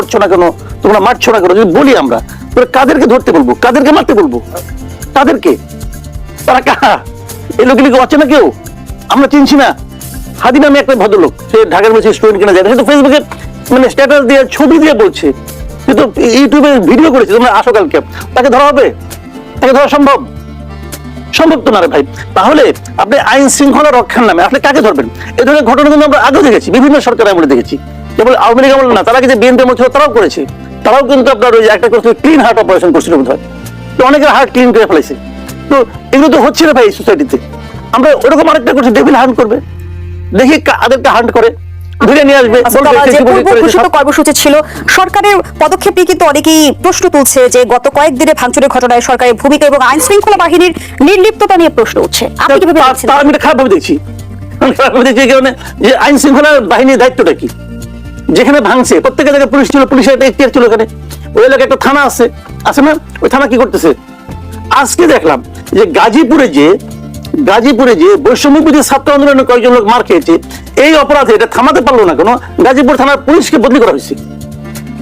ধরছো না কেন? তোমরা মারছো না কেন? যদি বলি আমরা তোমরা কাদেরকে ধরতে বলব? কাদেরকে মারতে বলব? কাদেরকে তারা কাহা এই লোকগুলিকে অচেনা কেউ? আমরা চিনছি না। হাদি নামে একটা ভদ্রলোক, সে ঢাকার মেসে স্টুডেন্ট কিনা যায় না। সে তো ফেসবুকে মানে স্ট্যাটাস দিয়ে, ছবি দিয়ে বলছে। সে তো ইউটিউবে ভিডিও করেছে, তোমরা আসো কালকে। তাকে ধরা হবে? তাকে ধরা সম্ভব? সম্ভব তো না রে ভাই। তাহলে আপনি আইন শৃঙ্খলা রক্ষার নামে, আপনি কাকে ধরবেন? এই ধরনের ঘটনা কিন্তু আমরা আগেও দেখেছি, বিভিন্ন সরকার আমলে দেখেছি। কেবল আওয়ামী লীগ আমলে না তারা কিন্তু বিএনপি ছিল তারাও করেছে। তারাও কিন্তু আপনার ওই একটা করছিল ক্লিন হার্ট অপারেশন করছিল বোধ হয় তো অনেকের হার্ট ক্লিন করে ফেলেছে তো এগুলো তো হচ্ছে না ভাই সোসাইটিতে আমরা ওরকম আরেকটা করছি ডেভিল হান্ট করবে। দেখি কাদেরকে হান্ট করে। ধরে নিয়ে আসবে। বলবে, আচ্ছা, ঘোষিত কর্মসূচি ছিল সরকারের পদক্ষেপ নিয়ে কিন্তু অনেকেই প্রশ্ন তুলছে যে গত কয়েকদিনে ভাঙচুরের ঘটনায় সরকারের ভূমিকা এবং আইন শৃঙ্খলা বাহিনীর নির্লিপ্ততা নিয়ে প্রশ্ন উঠছে। আপনি কীভাবে তা- দেখছেন? তা আমি এটা খারাপভাবে দেখছি। আমি খারাপভাবে দেখছি কারণে? যে আইন শৃঙ্খলা বাহিনীর দায়িত্বটা কি? যেখানে ভাঙছে প্রত্যেকের জায়গায় পুলিশ ছিল, পুলিশের একটা এখতিয়ার ছিল ওখানে। ওই এলাকায় একটা থানা আছে আছে না? ওই থানা কি করতেছে? আজকে দেখলাম যে গাজীপুরে যে গাজীপুরে যে বৈষম্য বিরোধী ছাত্র আন্দোলনের কয়েকজন লোক মার খেয়েছে, এই অপরাধে এটা থামাতে পারল না কেন? গাজীপুর থানার পুলিশকে বদলি করা হয়েছে।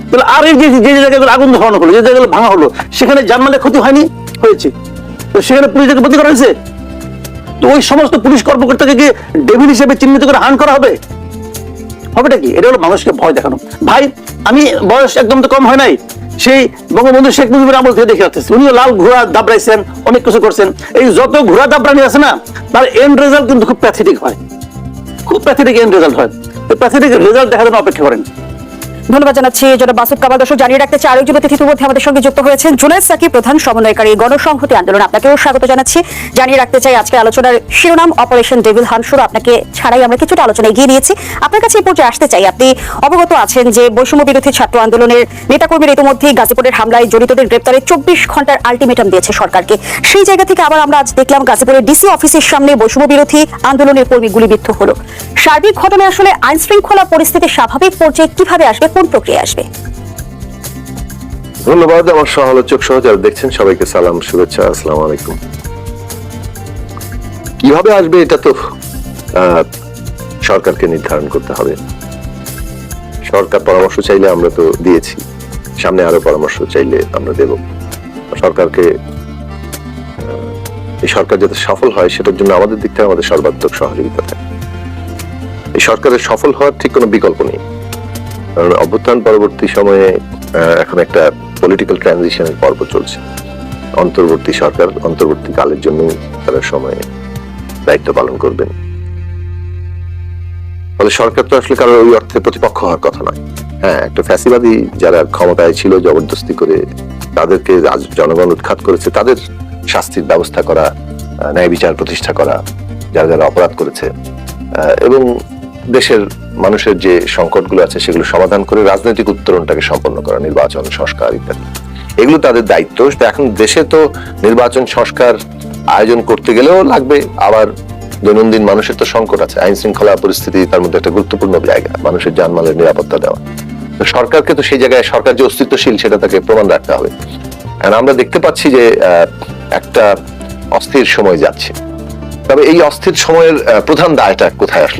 তাহলে আর এই যে যে জায়গাগুলো আগুন ধরানো হলো, যে জায়গাগুলো ভাঙা হলো, সেখানে জানমালের ক্ষতি হয়নি? হয়েছে। তো সেখানে পুলিশকে বদলি করা হয়েছে? তো ওই সমস্ত পুলিশ কর্মকর্তাকে কি ডেভিল হিসেবে চিহ্নিত করে হান করা হবে? হবেটা কি? এটা হলো মানুষকে ভয় দেখানো। ভাই, আমি বয়স একদম তো কম হয় নাই। সেই বঙ্গবন্ধু শেখ মুজিবুর আমল থেকে দেখে আসতেছে। উনিও লাল ঘোড়া দাবড়াইছেন, অনেক কিছু করছেন। এই যত ঘোড়া দাবড়ানি আছে না, তার এন্ড রেজাল্ট কিন্তু খুব প্যাথেটিক হয়। খুব প্যাথেটিক এন্ড রেজাল্ট হয়। প্যাথেটিক রেজাল্ট দেখার জন্য অপেক্ষা করেন। ধন্যবাদ জানাচ্ছি জনাব মাসুদ কামাল দর্শক জানিয়ে রাখতে চাই আরেকজন অতিথি মধ্যে আমাদের সঙ্গে যুক্ত হয়েছেন জুনায়দ সাকি, প্রধান সমন্বয়কারী গণসংহতি আন্দোলন। আপনাকেও স্বাগত জানাচ্ছি। জানিয়ে রাখতে চাই আজকে আলোচনার শিরোনাম অপারেশন ডেভিল হানসুর আপনাকে ছাড়াই আমরা কিছুটা আলোচনা এগিয়ে নিয়েছি। আপনার কাছে এই পর্যায়ে আসতে চাই, আপনি অবগত আছেন যে বৈষম্য বিরোধী ছাত্র আন্দোলনের নেতাকর্মীরা ইতিমধ্যেই গাজীপুরের হামলায় জড়িতদের গ্রেপ্তারে চব্বিশ ঘণ্টার আলটিমেটাম দিয়েছে সরকারকে। সেই জায়গা থেকে আবার আমরা আজ দেখলাম গাজীপুরের ডিসি অফিসের সামনে বৈষম্য বিরোধী আন্দোলনের কর্মী গুলিবিদ্ধ হলো। সার্বিক ঘটনায় আসলে আইন শৃঙ্খলা পরিস্থিতি স্বাভাবিক পর্যায়ে কীভাবে আসবে? কোন প্রক্রিয়া আসবে। ধন্যবাদ, আমার সহালোচক সহ যারা দেখছেন, সবাইকে সালাম, শুভেচ্ছা, আসসালামু আলাইকুম। কীভাবে আসবে এটা তো সরকারকে নির্ধারণ করতে হবে। সরকার পরামর্শ চাইলে আমরা তো দিয়েছি। সামনে আরও পরামর্শ চাইলে আমরা দেব। সরকারকে এই সরকার যাতে সফল হয়, সেটার জন্য আমাদের দিক থেকে আমাদের সর্বাত্মক সহযোগিতা থাকে। এই সরকারের সফল হওয়ার ঠিক কোনো বিকল্প নেই। কারণ অভ্যুত্থান পরবর্তী সময়ে এখন একটা পলিটিক্যাল ট্রানজিশনের পর্ব চলছে। অন্তর্বর্তী সরকার অন্তর্বর্তী কালের জন্য তারা সময়ে দায়িত্ব পালন করবেন। ফলে সরকার তো আসলে কারোর ওই অর্থে প্রতিপক্ষ হওয়ার কথা নয়। হ্যাঁ একটা ফ্যাসিবাদী যারা ক্ষমতায় ছিল, জবরদস্তি করে তাদেরকে জনগণ উৎখাত করেছে, তাদের শাস্তির ব্যবস্থা করা ন্যায় বিচার প্রতিষ্ঠা করা, যারা যারা অপরাধ করেছে। এবং দেশের মানুষের যে সংকটগুলো আছে, সেগুলো সমাধান করে রাজনৈতিক উত্তরণটাকে সম্পন্ন করা, নির্বাচন, সংস্কার ইত্যাদি। এগুলো তাদের দায়িত্ব। এখন দেশে তো নির্বাচন, সংস্কার আয়োজন করতে গেলেও লাগবে। আবার দৈনন্দিন মানুষের তো সংকট আছে। আইন শৃঙ্খলা পরিস্থিতি তার মধ্যে একটা গুরুত্বপূর্ণ জায়গা, মানুষের জানমালের নিরাপত্তা দেওয়া। তো সরকারকে তো সেই জায়গায়, সরকার যে অস্তিত্বশীল, সেটা তাকে প্রমাণ রাখতে হবে। আর আমরা দেখতে পাচ্ছি যে একটা অস্থির সময় যাচ্ছে। তবে এই অস্থির সময়ের প্রধান দায়টা কোথায় আসলে?